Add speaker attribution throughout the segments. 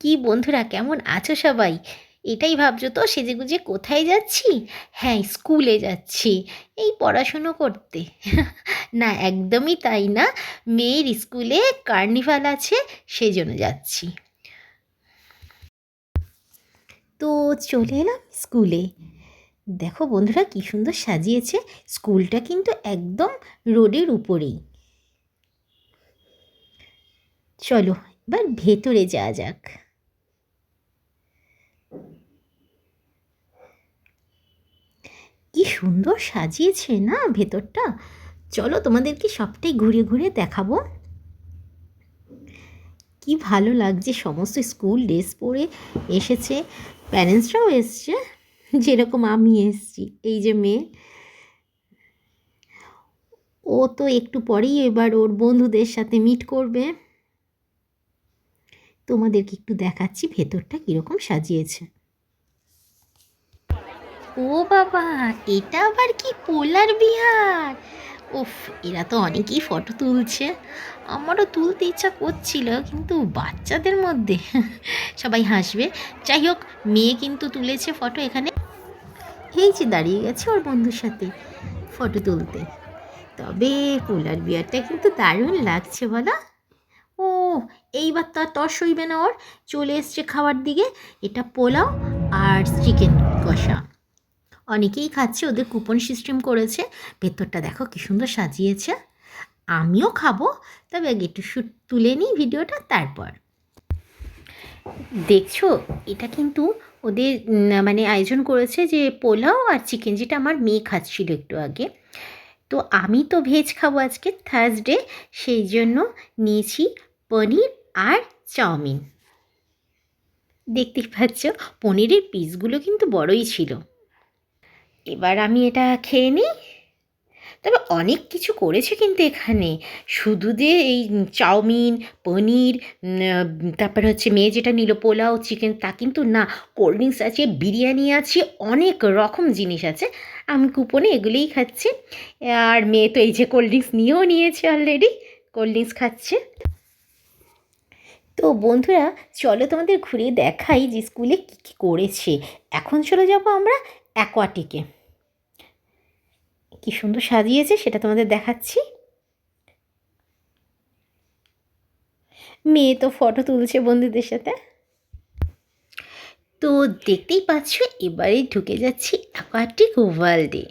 Speaker 1: কি বন্ধুরা, কেমন আছো সবাই? এটাই ভাবছ তো, সেজেগুজে কোথায় যাচ্ছি? হ্যাঁ স্কুলে যাচ্ছি। এই পড়াশুনো করতে। না, একদমই তাই না। মেয়ের স্কুলে কার্নিভাল আছে, সেজন্য যাচ্ছি। তো চলে এলাম স্কুলে। দেখো বন্ধুরা, কি সুন্দর সাজিয়েছে। স্কুলটা কিন্তু একদম রোডের উপরেই। চলো, এবার ভেতরে যাওয়া যাক কি সুন্দর সাজিয়েছে না ভেতরটা? চলো তোমাদেরকে সবটাই ঘুরে ঘুরে দেখাবো। কি ভালো লাগছে, সমস্ত স্কুল ড্রেস পরে এসেছে। প্যারেন্টসরাও এসছে, যেরকম আমি এসছি, এই যে মেয়ে। ও তো একটু পরেই এবার ওর বন্ধুদের সাথে মিট করবে। তোমাদেরকে একটু দেখাচ্ছি ভেতরটা কীরকম সাজিয়েছে। ও বাবা, এটা আবার কি পোলার বিহার? উফ, এরা তো অনেকেই ফটো তুলছে। আমারও তুলতে ইচ্ছা করছিল, কিন্তু বাচ্চাদের মধ্যে সবাই হাসবে। যাই হোক, মেয়ে কিন্তু তুলেছে ফটো এখানে। এই যে দাঁড়িয়ে গেছে ওর বন্ধুর সাথে ফটো তুলতে। তবে পোলার বিয়ারটা কিন্তু দারুণ লাগছে, বলো। ও, এইবার তো আর তর সইবে না ওর। চলে এসছে খাওয়ার দিকে। এটা পোলাও আর চিকেন কষা। অনেকেই খাচ্ছে, ওদের কুপন সিস্টেম করেছে। ভেতরটা দেখো কী সুন্দর সাজিয়েছে। আমিও খাব, তবে আগে একটু শ্যুট তুলে নিই ভিডিওটা, তারপর। দেখছ, এটা কিন্তু ওদের মানে আয়োজন করেছে যে পোলাও আর চিকেন যেটা আমার মেয়ে খাচ্ছিল একটু আগে। তো আমি তো ভেজ খাব আজকে থার্সডে সেই জন্য নিয়েছি পনির আর চাউমিন। দেখতে পাচ্ছ, পনিরের পিসগুলো কিন্তু বড়ই ছিল। এবার আমি এটা খেয়ে নিই। তবে অনেক কিছু করেছে কিন্তু এখানে। শুধু যে এই চাউমিন, পনির তারপরে হচ্ছে মেয়ে যেটা নিল পোলাও, চিকেন, তা কিন্তু না। কোল্ড ড্রিঙ্কস আছে, বিরিয়ানি আছে, অনেক রকম জিনিস আছে। আমি কুপনে এগুলোই খাচ্ছি। আর মেয়ে তো এই যে কোল্ড ড্রিঙ্কস নিয়েও নিয়েছে অলরেডি কোল্ড ড্রিঙ্কস খাচ্ছে। তো বন্ধুরা, চলো তোমাদের ঘুরে দেখাই যে স্কুলে কী কী করেছে। এখন চলে যাব আমরা অ্যাকোয়াটিকে। কি সুন্দর সাজিয়েছে, সেটা তোমাদের দেখাচ্ছি। মেয়ে তো ফটো তুলছে বন্ধুদের সাথে। তো দেখতেই পাচ্ছ, এবারে ঢুকে যাচ্ছি অ্যাকোয়াটিক ওয়ার্ল্ডে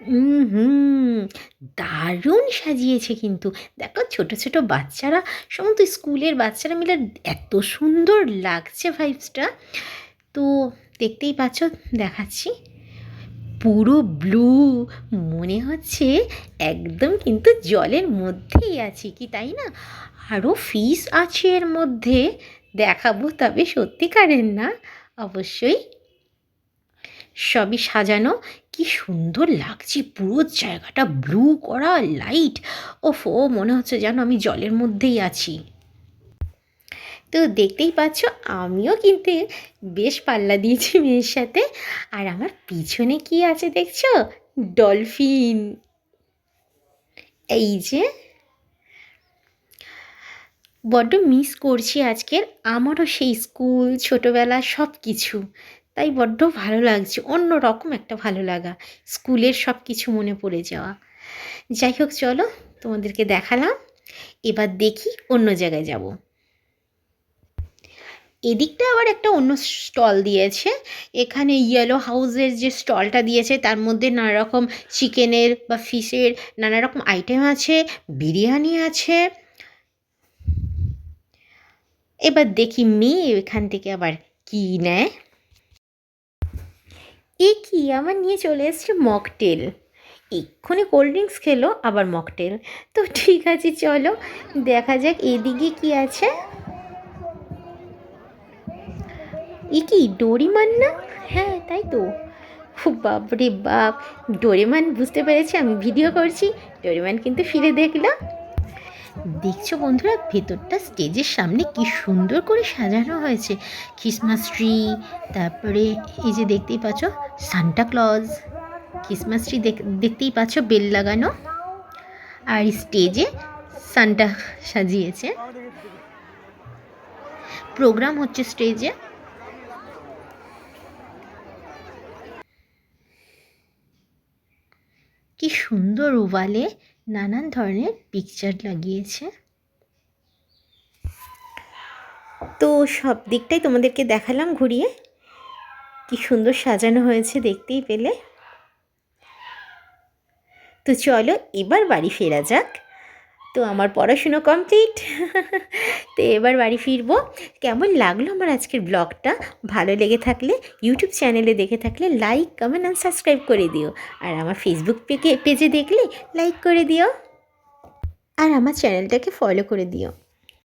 Speaker 1: হুম, দারুণ সাজিয়েছে কিন্তু। দেখো, ছোট ছোট বাচ্চারা, সমস্ত স্কুলের বাচ্চারা মিলে এত সুন্দর লাগছে ভাইবসটা তো দেখতেই পাচ্ছ, দেখাচ্ছি। পুরো ব্লু মনে হচ্ছে একদম কিন্তু জলের মধ্যেই আছি, কি তাই না? আরও ফিস আছে এর মধ্যে, দেখাবো তবে সত্যিকারের না, অবশ্যই। সবই সাজানো, কি সুন্দর লাগছে, পুরো জায়গাটা ব্লু করা লাইট ওফ মনে হচ্ছে যেন আমি জলের মধ্যেই আছি। তো দেখতেই পাচ্ছ, আমিও কিন্তু বেশ পাল্লা দিয়েছি মেয়ের সাথে। আর আমার পিছনে কি আছে দেখছ? ডলফিন। এই যে, বড্ড মিস করছি আজকের। আমারও সেই স্কুল, ছোটোবেলা সব কিছু। তাই বড্ড ভালো লাগছে, অন্য রকম একটা ভালো লাগা, স্কুলের সব কিছু মনে পড়ে যাওয়া। যাই হোক, চলো তোমাদেরকে দেখালাম। এবার দেখি অন্য জায়গায় যাব। এদিকটা আবার একটা অন্য স্টল দিয়েছে। এখানে ইয়েলো হাউসের যে স্টলটা দিয়েছে, তার মধ্যে নানা রকম চিকেনের বা ফিশের নানা রকম আইটেম আছে, বিরিয়ানি আছে। এবার দেখি মেয়ে এখান থেকে আবার কি নেয়। এ কি? আমার নিয়ে চলে এসছে মকটেল এক্ষুনি কোল্ড ড্রিঙ্কস খেলো, আবার মকটেল তো ঠিক আছে, চলো দেখা যাক এদিকে কি আছে। এ কি ডোরিমান না? হ্যাঁ তাই তো। বাপরে বাপ, ডোরেমান বুঝতে পেরেছি, আমি ভিডিও করছি। ডোরেমান কিন্তু ফিরে দেখল। দেখছ বন্ধুরা, ভেতরটা স্টেজের সামনে কি সুন্দর করে সাজানো হয়েছে। ক্রিসমাস ট্রি, তারপরে এই যে দেখতেই পাচ্ছ, সান্টা ক্লজ। ক্রিসমাস ট্রি দেখতেই পাচ্ছ, বেল লাগানো। আর স্টেজে সান্টা সাজিয়েছে। প্রোগ্রাম হচ্ছে স্টেজে। কি সুন্দর ওভালে নানান ধরনের পিকচার লাগিয়েছে। তো সব দিকটাই তোমাদেরকে দেখালাম ঘুরিয়ে। কি সুন্দর সাজানো হয়েছে দেখতেই পেলে। তো চলো এবার বাড়ি ফেরা যাক। তো আমার পড়াশুনো কমপ্লিট তো এবার বাড়ি ফিরবো। কেমন লাগল আমার আজকের ব্লগটা ভালো লেগে থাকলে ইউটিউব চ্যানেলে দেখে থাকলে লাইক কমেন্ট অ্যান্ড সাবস্ক্রাইব করে দিও। আর আমার ফেসবুক পেজে পেজে দেখলে লাইক করে দিও। আর আমার চ্যানেলটাকে ফলো করে দিও।